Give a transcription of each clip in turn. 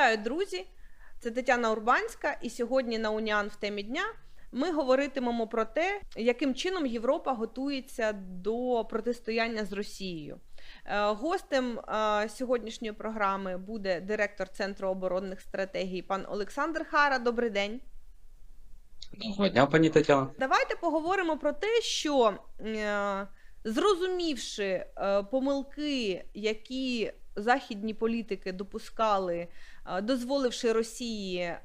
Вітаю, друзі! Це Тетяна Урбанська, і сьогодні на Уніан в темі дня ми говоритимемо про те, яким чином Європа готується до протистояння з Росією. Е, Гостем е, сьогоднішньої програми буде директор Центру оборонних стратегій пан Олександр Хара. Добрий день. Доброго дня, пані Тетяна. Давайте поговоримо про те, що е, зрозумівши помилки, які західні політики допускали, дозволивши Росії е,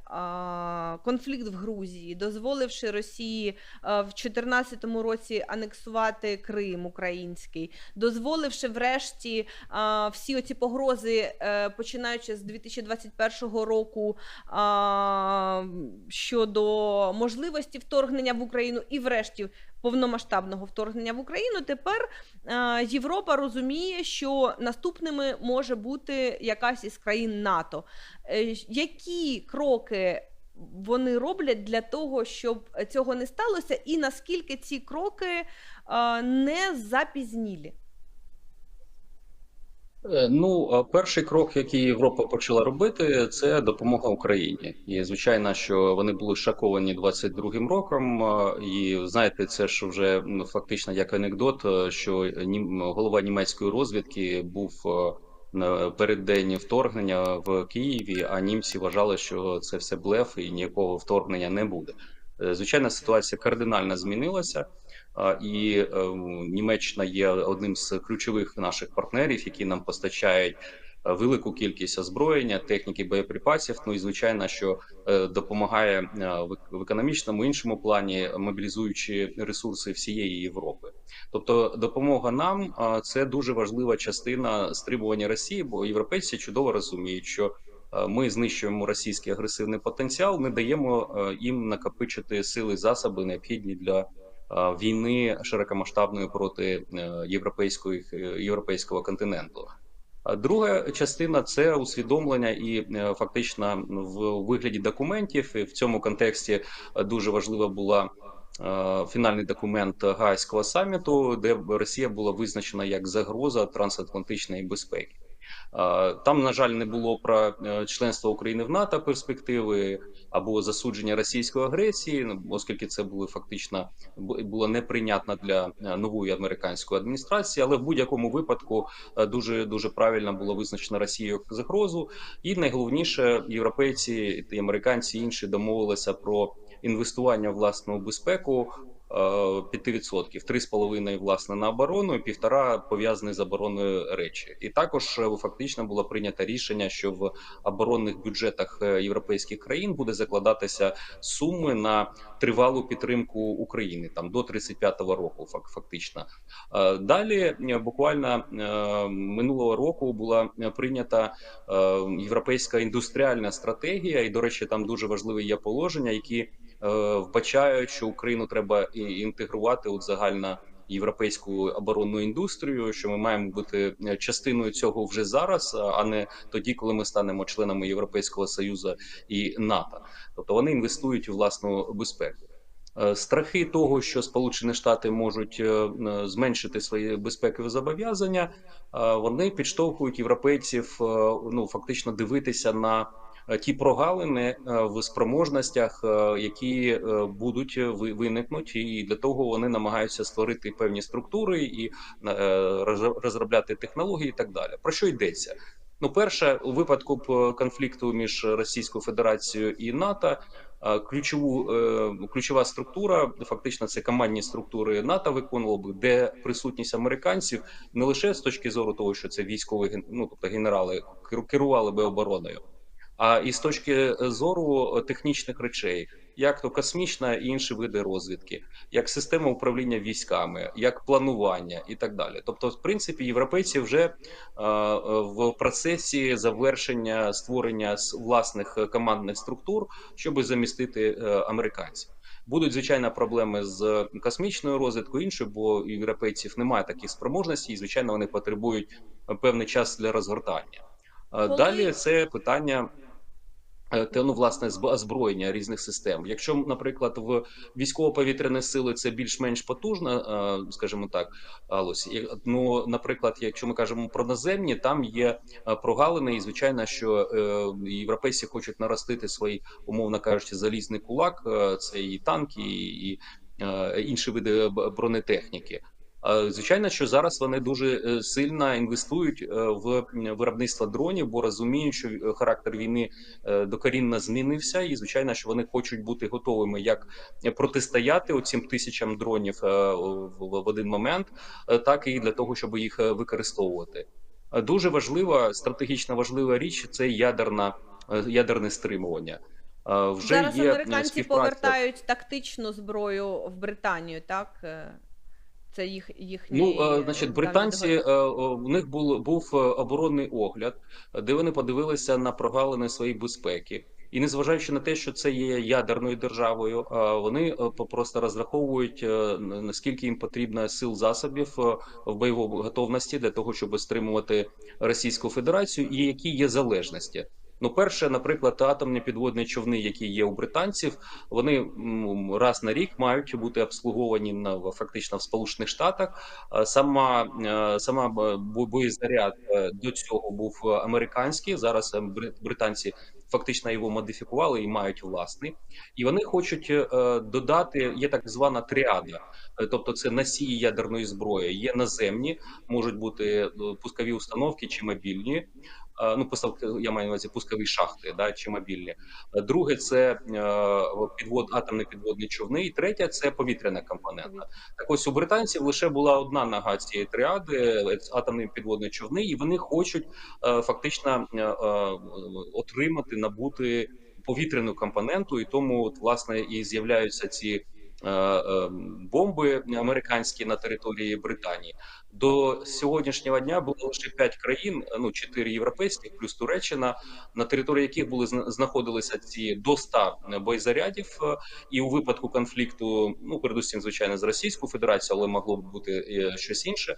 конфлікт в Грузії, дозволивши Росії е, в 2014 році анексувати Крим український, дозволивши врешті е, всі оці погрози, е, починаючи з 2021 року щодо можливості вторгнення в Україну і, врешті, повномасштабного вторгнення в Україну. Тепер е, Європа розуміє, що наступними може бути якась із країн НАТО. Е, які кроки вони роблять для того, щоб цього не сталося, і наскільки ці кроки е, не запізнілі? Е, Ну, перший крок, який Європа почала робити, це допомога Україні. І звичайно, що вони були шоковані 22-м роком. І знаєте, це ж вже ну, фактично як анекдот, е, що голова німецької розвідки був е, на переддень вторгнення в Києві, а німці вважали, що це все блеф і ніякого вторгнення не буде. Звичайно, ситуація кардинально змінилася. І е, Німеччина є одним з ключових наших партнерів, які нам постачають е, велику кількість озброєння, техніки, боєприпасів. Ну і звичайно, що е, допомагає е, в економічному іншому плані, мобілізуючи ресурси всієї Європи. Тобто, допомога нам це дуже важлива частина стримування Росії, бо європейці чудово розуміють, що ми знищуємо російський агресивний потенціал, не даємо їм накопичити сили засоби необхідні для війни широкомасштабної проти е, європейської е, європейського континенту. Друга частина це усвідомлення і е, фактично в вигляді документів. І в цьому контексті е, дуже важлива була е, фінальний документ Гаазького саміту, де Росія була визначена як загроза трансатлантичної безпеки. Е, Там, на жаль, не було про е, членство України в НАТО перспективи або засудження російської агресії, ну, оскільки це були фактично бу- було неприйнятно для е, нової американської адміністрації, але в будь-якому випадку дуже дуже правильно було визначено Росію як загрозу. І найголовніше, європейці і американці і інші домовилися про інвестування в власну безпеку. Е, 5%, 3,5% власне на оборону, і півтора пов'язані з обороною речі. І також е, фактично було прийнято рішення, що в оборонних бюджетах е, європейських країн буде закладатися суми на тривалу підтримку України там до 35-го року. фак- Фактично Е, далі е, буквально е, минулого року була е, прийнята е, європейська індустріальна стратегія, і до речі, там дуже важливі є положення, які е, вбачають, що Україну треба інтегрувати у загально європейську оборонну індустрію. Що ми маємо бути е, частиною цього вже зараз, а не тоді, коли ми станемо членами Європейського союзу і НАТО. Тобто вони інвестують у власну безпеку. Е, Страхи того, що Сполучені Штати можуть е, е, зменшити свої безпекові зобов'язання, е, вони підштовхують європейців е, ну фактично дивитися на е, ті прогалини е, в спроможностях, е, які е, будуть ви- виникнуть, і для того вони намагаються створити певні структури і е, роз- розробляти технології, і так далі. Про що йдеться? Ну, перше, у випадку конфлікту між Російською Федерацією і НАТО, е, ключову е, ключова структура, фактично, це командні структури НАТО виконували б, де присутність американців не лише з точки зору того, що це військові ну, тобто генерали керу- керували би обороною, а і з точки зору технічних речей, як то космічна і інші види розвідки, як система управління військами, як планування і так далі. Тобто, в принципі, європейці вже е, е, в процесі завершення створення власних е, командних структур, щоб замістити е, американців. Будуть звичайно проблеми з космічною розвідкою іншою, бо у європейців немає таких спроможностей, і звичайно вони потребують е, певний час для розгортання. Е, Коли- Далі це питання е, ну, власне, зб- озброєння різних систем. Якщо, наприклад, в військово-повітряні сили це більш-менш потужна, е, скажімо так. І, Ну, наприклад, якщо ми кажемо про наземні, там є е, прогалини, і звичайно, що е, європейці хочуть наростити свій, умовно кажучи, залізний кулак. е, Це і танки, і, е, інші види бронетехніки. Е, Звичайно, що зараз вони дуже е, сильно інвестують е, в виробництво дронів, бо розуміють, що характер війни докорінно змінився, і звичайно, що вони хочуть бути готовими як протистояти оцим тисячам дронів в один момент, так і для того, щоб їх використовувати. Дуже важлива стратегічно важлива річ це ядерна ядерне стримування. Вже Зараз є американці співпраця. повертають тактичну зброю в Британію, так? Е, Це їх їхній Ну, е, е, значить, британці е, е, у них був був е, оборонний огляд, е, де вони подивилися на прогалини своєї безпеки. І незважаючи на те, що це є ядерною державою, е, вони е, просто розраховують е, наскільки їм потрібно сил засобів е, в бойовій готовності для того, щоб стримувати Російську Федерацію, і які є залежності. Ну, перше, наприклад, атомні підводні човни, які є у британців, вони раз на рік мають бути обслуговані на фактично в Сполучених Штатах. Сама е, сама боєзаряд е, до цього був американський. Зараз е, британці фактично його модифікували і мають власний. І вони хочуть додати. Є так звана тріада, тобто це носії ядерної зброї. Є наземні, можуть бути пускові установки чи мобільні. Е, Ну, поставки, я маю на увазі пускові шахти, да, чи мобільні. Е, Друге, це е, підвод, атомні підводні човни. І третє це повітряна компонента. Так ось у британців лише була одна нога цієї тріади атомні підводні човни, і вони хочуть фактично отримати, набути повітряну компоненту, і тому от, власне і з'являються ці. Е, е, Бомби американські на території Британії до сьогоднішнього дня було лише п'ять країн, ну чотири європейських, плюс Туреччина, на території яких були зна- знаходилися ці до 100 боєзарядів. Е, І у випадку конфлікту, ну передусім, звичайно, з Російською Федерацією, але могло б бути е, щось інше.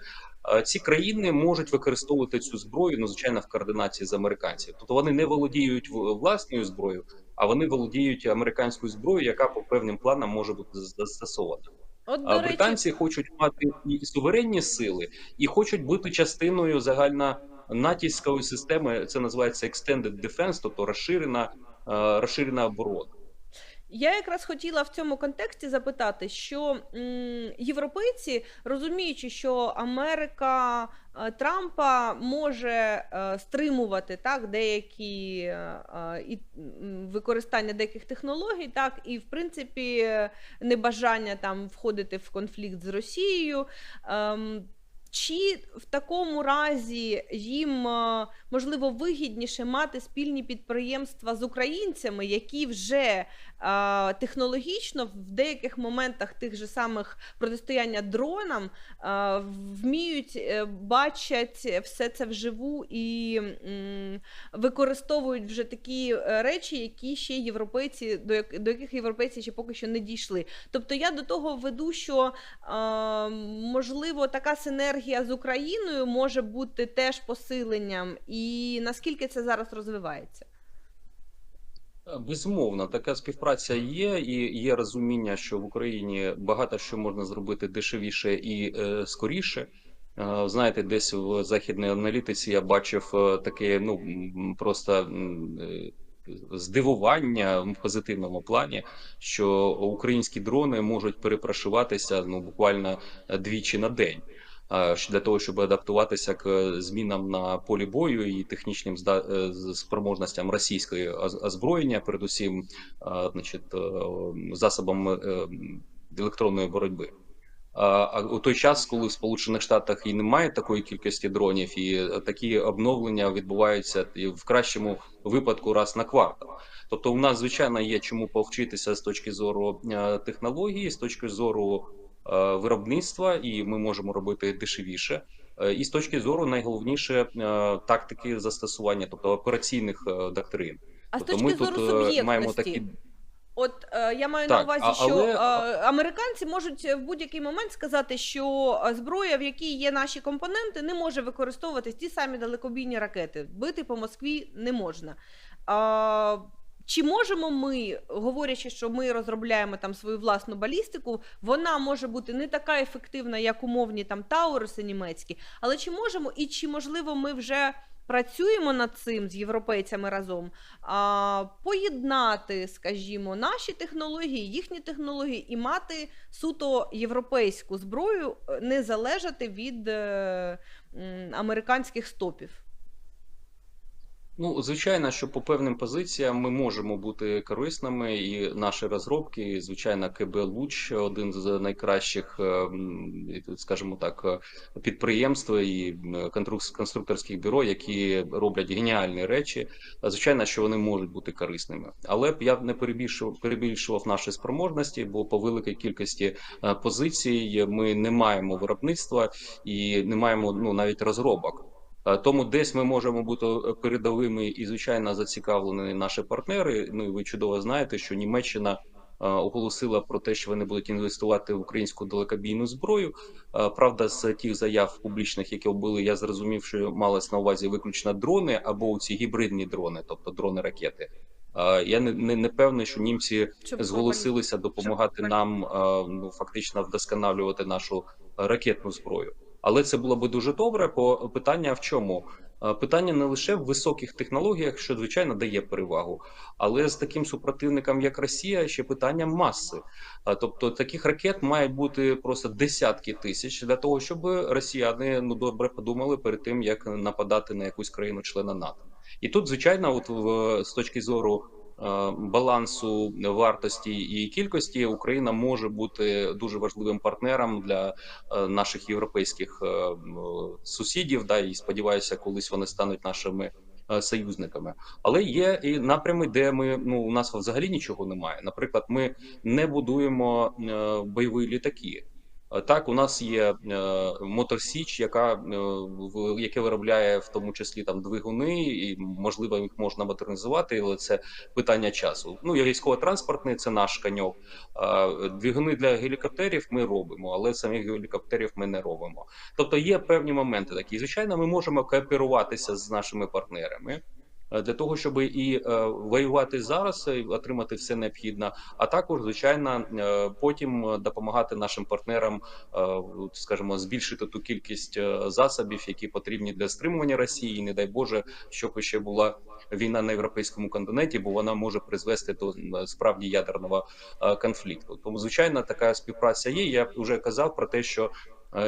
е, Ці країни можуть використовувати цю зброю, ну звичайно, в координації з американців. Тобто вони не володіють власною зброєю, а вони володіють американською зброєю, яка по певним планам може бути застосована. От, А до речі, британці хочуть мати і суверенні сили, і хочуть бути частиною загальнонатівської системи. Це називається Extended Defense, тобто розширена, е, розширена оборона. Я якраз хотіла в цьому контексті запитати, що європейці, розуміючи, що Америка е, Трампа може е, стримувати так деякі е, і використання деяких технологій, так і в принципі небажання там входити в конфлікт з Росією. Чи в такому разі їм е, можливо вигідніше мати спільні підприємства з українцями, які вже е, технологічно в деяких моментах тих же самих протистояння дронам е, вміють бачать все це вживу і використовують вже такі речі, які ще європейці до, яких європейці ще поки що не дійшли. Тобто я до того веду, що можливо така синергія з Україною може бути теж посиленням, і наскільки це зараз розвивається? Безумовно, така співпраця є, і є розуміння, що в Україні багато що можна зробити дешевіше і е, скоріше. Е, Знаєте, десь в західній аналітиці я бачив е, таке, ну просто е, здивування в позитивному плані, що українські дрони можуть перепрошуватися ну буквально двічі на день. Е, Для того щоб адаптуватися к е, змінам на полі бою і технічним е, спроможностям російської озброєння, передусім, значить, засобам електронної боротьби. А у той час, коли в Сполучених Штатах і немає такої кількості дронів, і такі обновлення відбуваються в кращому випадку раз на квартал. Тобто, у нас звичайно є чому повчитися з точки зору технології, з точки зору виробництва, і ми можемо робити дешевіше. Е, І з точки зору найголовніше е, тактики застосування, тобто операційних е, доктрин. А з Тобто точки ми зору тут е, суб'єктності, маємо такі От е, я маю Так, на увазі, а- що але- е, американці можуть в будь-який момент сказати, що е, зброя, в якій є наші компоненти, не може використовуватись ті самі далекобійні ракети. Бити по Москві не можна. А, чи можемо ми, говорячи, що ми розробляємо там свою власну балістику, вона може бути не така ефективна, як умовні там Тауруси німецькі, але чи можемо і чи можливо ми вже працюємо над цим з європейцями разом, а, поєднати, скажімо, наші технології, їхні технології і мати суто європейську зброю, е, не залежати від е, американських стопів. Ну, звичайно, що по певним позиціям ми можемо бути корисними, і наші розробки, і, звичайно, КБ Луч один з найкращих, е, скажімо так, е, підприємств і конструкторських бюро, які роблять геніальні речі. Звичайно, що вони можуть бути корисними, але б я б не перебільшував, перебільшував наші спроможності, бо по великій кількості е, позицій ми не маємо виробництва і не маємо ну навіть розробок. Е, Тому десь ми можемо бути е, передовими і, звичайно, зацікавлені наші партнери. Ну і ви чудово знаєте, що Німеччина е, оголосила про те, що вони будуть інвестувати в українську далекобійну зброю. Правда, з тих заяв публічних, які були, я зрозумів, що малось на увазі виключно дрони або ці гібридні дрони, тобто дрони ракети. Я не, не, не певний, що німці Щоб зголосилися допомагати нам ну фактично вдосконалювати нашу ракетну зброю. Але це було би дуже добре. По питання в чому? Е, Питання не лише в високих технологіях, що звичайно дає перевагу, але з таким супротивником, як Росія, ще питання маси. Е, Тобто таких ракет має бути просто десятки тисяч для того, щоб росіяни ну добре подумали перед тим, як нападати на якусь країну-члена НАТО. І тут, звичайно, от в з точки зору балансу вартості і кількості Україна може бути дуже важливим партнером для е, наших європейських е, сусідів. Да, і сподіваюся, колись вони стануть нашими е, союзниками. Але є і напрями, де ми ну у нас взагалі нічого немає. Наприклад, ми не будуємо е, бойові літаки. Е, Так, у нас є е, Моторсіч, яка е, яке виробляє в тому числі там двигуни, і можливо їх можна модернізувати, але це питання часу. Ну і військово-транспортний це наш каньок. Двигуни для гелікоптерів ми робимо, але самих гелікоптерів ми не робимо. Тобто є певні моменти такі. Звичайно, ми можемо кооперуватися з нашими партнерами. Е, Для того щоб і е, воювати зараз, і отримати все необхідне, а також звичайно е, потім е, допомагати нашим партнерам, е, скажімо, збільшити ту кількість е, засобів, які потрібні для стримування Росії. І, не дай Боже, щоб ще була війна на європейському континенті, бо вона може призвести до справді ядерного е, конфлікту. Тому, звичайно, така співпраця є. Я вже казав про те, що е,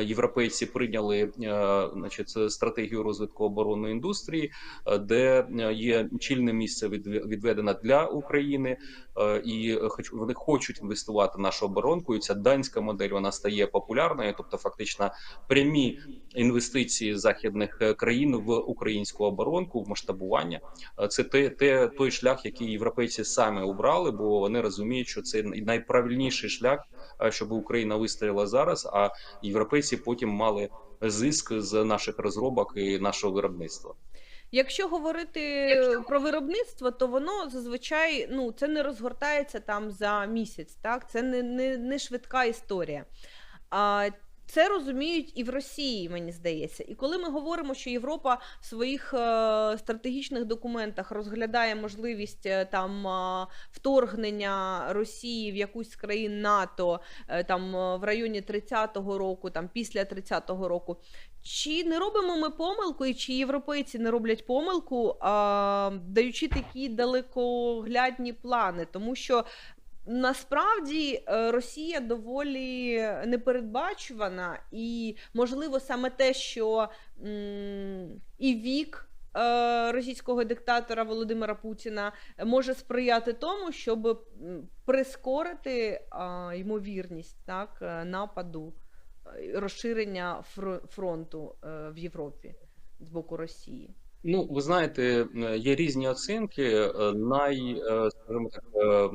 європейці прийняли е, значить, стратегію розвитку оборонної індустрії, е, де е, є чільне місце відве- відведено для України, е, і вони хочуть інвестувати в нашу оборонку. І ця данська модель вона стає популярною, тобто фактично прямі інвестиції західних е, країн в українську оборонку, в масштабування. Е, Це те, те той шлях, який європейці самі обрали, бо вони розуміють, що це найправильніший шлях, е, щоб Україна вистояла зараз, а європейці потім мали зиск з наших розробок і нашого виробництва. Якщо говорити про виробництво, то воно зазвичай ну це не розгортається там за місяць, так це не, не, не швидка історія. А це розуміють і в Росії, мені здається. І коли ми говоримо, що Європа в своїх е, стратегічних документах розглядає можливість е, там е, вторгнення Росії в якусь з країн НАТО там в районі 30-го року, там після 30-го року, чи не робимо ми помилку, і чи європейці не роблять помилку, а, даючи такі далекоглядні плани, тому що. Насправді е, Росія доволі непередбачувана, і можливо саме те, що і вік е, російського диктатора Володимира Путіна може сприяти тому, щоб прискорити ймовірність так, е, нападу розширення фро- фронту в Європі з боку Росії. Ну, ви знаєте, е, є різні оцінки. Е, Най, е, скажімо так, е,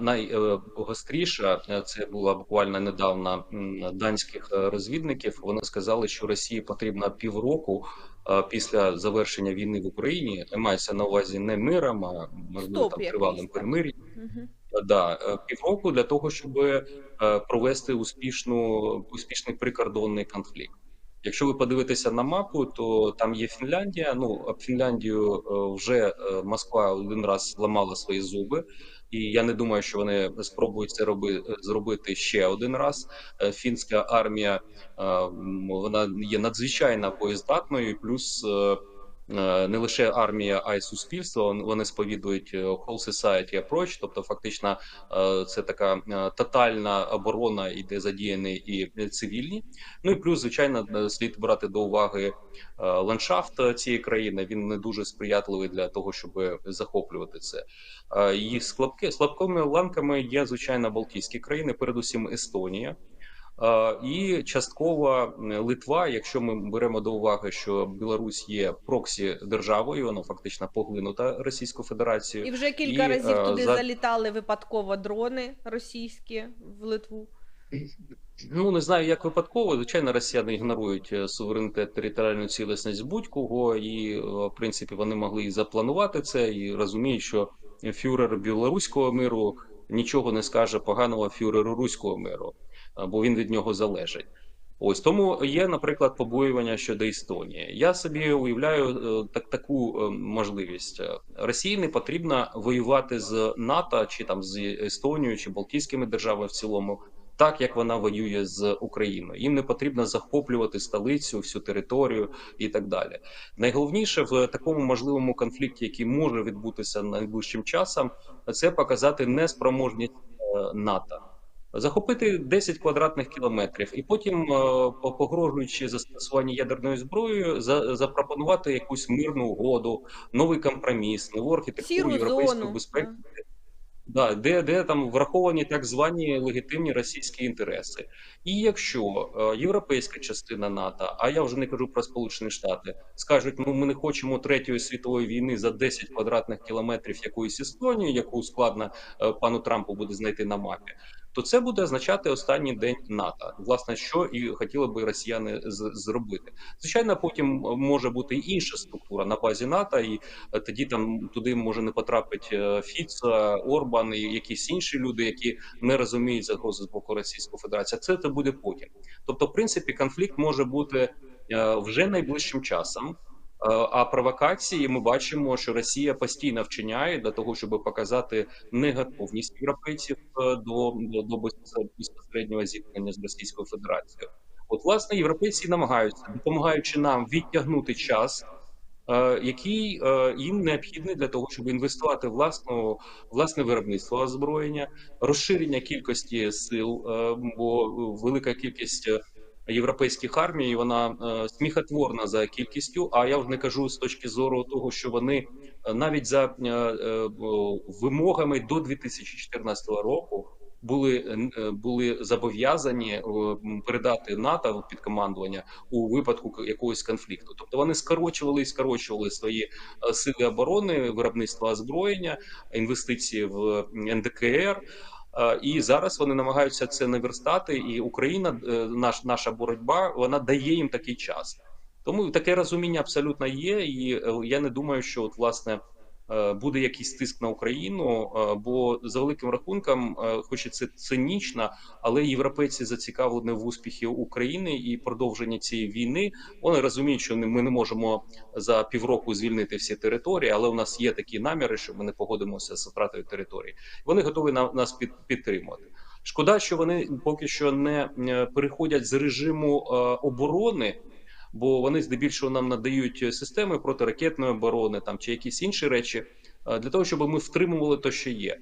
найгостріша е, це була буквально недавно данських е, розвідників. Вони сказали, що Росії потрібно півроку е, після завершення війни в Україні. Мається на увазі не миром, а можливо там тривалим перемир'ям. Угу. Да, е, півроку для того, щоб е, провести успішну успішний прикордонний конфлікт. Якщо ви подивитеся на мапу, то там є Фінляндія. Ну об Фінляндію е, вже е, Москва один раз ламала свої зуби, і я не думаю, що вони спробують це роби, зробити ще один раз. Е, Фінська армія е, вона є надзвичайно боєздатною, плюс. Е, Не лише армія, а й суспільство. Вони сповідують е, whole society approach, тобто фактично е, це така тотальна оборона, і де задіяні і цивільні. Ну і плюс, звичайно, слід брати до уваги ландшафт цієї країни. Він не дуже сприятливий для того, щоб захоплювати це. І слабки слабкими ланками є звичайно Балтійські країни, передусім Естонія. Е, І частково Литва, якщо ми беремо до уваги, що Білорусь є проксі державою, вона фактично поглинута Російською Федерацією. І вже кілька І, разів е, туди за- залітали випадково дрони російські в Литву. Ну не знаю, як випадково. Звичайно, росіяни ігнорують е, суверенітет територіальну цілісність будь-кого, і в принципі вони могли і запланувати це, і розуміють, що фюрер білоруського миру нічого не скаже поганого фюреру руського миру, бо він від нього залежить. Ось тому є, наприклад, побоювання щодо Естонії. Я собі уявляю е, так таку е, можливість. Росії не потрібно воювати з НАТО чи там з Естонією чи Балтійськими державами в цілому так як вона воює з Україною. Їм не потрібно захоплювати столицю, всю територію і так далі. Найголовніше в такому можливому конфлікті, який може відбутися найближчим часом, це показати неспроможність е, НАТО. Захопити 10 квадратних кілометрів і потім, е, по- погрожуючи застосування ядерною зброєю, за, запропонувати якусь мирну угоду, новий компроміс, нову архітектуру європейської безпеки. Да, де, де там враховані так звані легітимні російські інтереси. І якщо е, європейська частина НАТО, а я вже не кажу про Сполучені Штати, скажуть, ну ми не хочемо третьої світової війни за 10 квадратних кілометрів якоїсь Естонії, яку складно е, пану Трампу буде знайти на мапі, то це буде означати останній день НАТО. Власне, що і хотіли би росіяни з- зробити. Звичайно, потім е, може бути інша структура на базі НАТО, і е, тоді там туди може не потрапить е, Фіца, Орбан і якісь інші люди, які не розуміють загрози з боку Російської Федерації. Це це буде потім. Тобто, в принципі, конфлікт може бути е, вже найближчим часом. Е, А провокації ми бачимо, що Росія постійно вчиняє для того, щоб показати неготовність європейців е, до, до, безпосереднього зіткнення з Російською Федерацією. От, власне, європейці намагаються, допомагаючи нам відтягнути час, е, який їм необхідний для того, щоб інвестувати власну власне виробництво озброєння, розширення кількості сил, бо велика кількість європейських армій вона е, сміхотворна за кількістю. А я вже не кажу з точки зору того, що вони е, навіть за е, вимогами до 2014 року. Були були зобов'язані передати НАТО під командування у випадку якогось конфлікту. Тобто вони скорочували і скорочували свої сили оборони, виробництво озброєння, інвестиції в НДКР. Е, І зараз вони намагаються це наверстати, і Україна, е, наш наша боротьба, вона дає їм такий час. Тому таке розуміння абсолютно є, і е, я не думаю, що от власне буде якийсь тиск на Україну. е, Бо за великим рахунком, е, хоч і це цинічно, але європейці зацікавлені в успіхі України і продовженні цієї війни. Вони розуміють, що ми не можемо за півроку звільнити всі території, але у нас є такі наміри, що ми не погодимося з втратою території. Вони готові на нас під, підтримувати. Шкода, що вони поки що не е, переходять з режиму е, оборони, бо вони здебільшого нам надають системи протиракетної оборони там чи якісь інші речі е, для того, щоб ми втримували те, що є.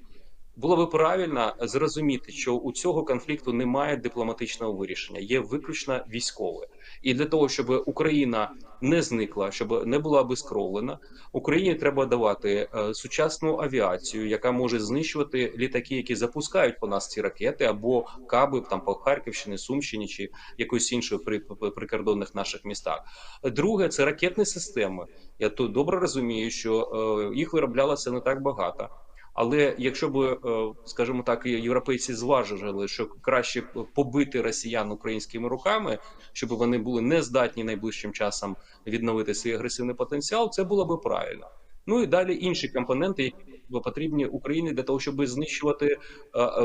Було би правильно зрозуміти, що у цього конфлікту немає дипломатичного вирішення, є виключно військове. І для того, щоб Україна не зникла, щоб не була обескровлена, Україні треба давати е, сучасну авіацію, яка може знищувати літаки, які запускають по нас ці ракети, або каби там по Харківщині, Сумщині чи якоїсь іншої при, при- прикордонних наших містах. Друге, це ракетні системи. Я тут добре розумію, що е, їх вироблялося не так багато. Але якщо б, е, скажімо так, європейці зважили, що краще побити росіян українськими руками, щоб вони були не здатні найближчим часом відновити свій агресивний потенціал, це було би правильно. Ну і далі інші компоненти, які потрібні Україні для того, щоб знищувати е,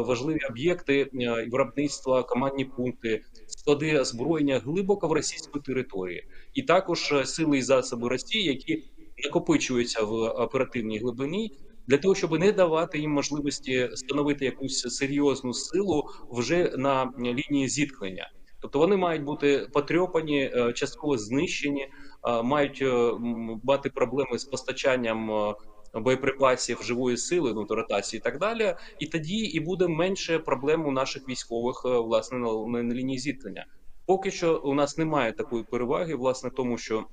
важливі об'єкти е, виробництва, командні пункти, склади озброєння глибоко в російську територію, і також сили і засоби Росії, які накопичуються в оперативній глибині. Для того щоб не давати їм можливості становити якусь серйозну силу вже на лінії зіткнення, тобто вони мають бути потрьопані, е, частково знищені, е, мають е, мати проблеми з постачанням боєприпасів живої сили, ну ротації і так далі. І тоді і буде менше проблем у наших військових власне на лінії зіткнення. Поки що у нас немає такої переваги, власне, тому що.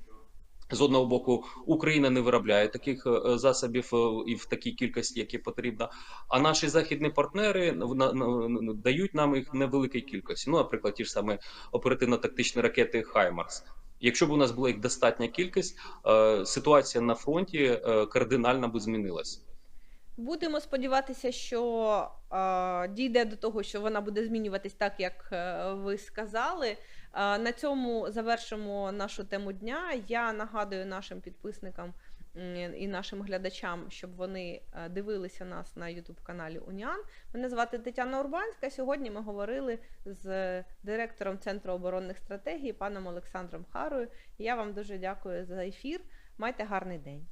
З одного боку, Україна не виробляє таких е, засобів е, і в такій кількості, які потрібно. А наші західні партнери дають нам їх невеликій кількості. Ну, наприклад, ті ж саме оперативно-тактичні ракети Хаймарс. Якщо б у нас була їх достатня кількість, е, ситуація на фронті е, кардинально би змінилася. Будемо сподіватися, що е, дійде до того, що вона буде змінюватись так, як е, ви сказали. Е, на цьому завершимо нашу тему дня. Я нагадую нашим підписникам і нашим глядачам, щоб вони е, дивилися нас на youtube каналі Уніан. Мене звати Тетяна Урбанська. Сьогодні ми говорили з директором Центру оборонних стратегій, паном Олександром Харою. Я вам дуже дякую за ефір. Майте гарний день.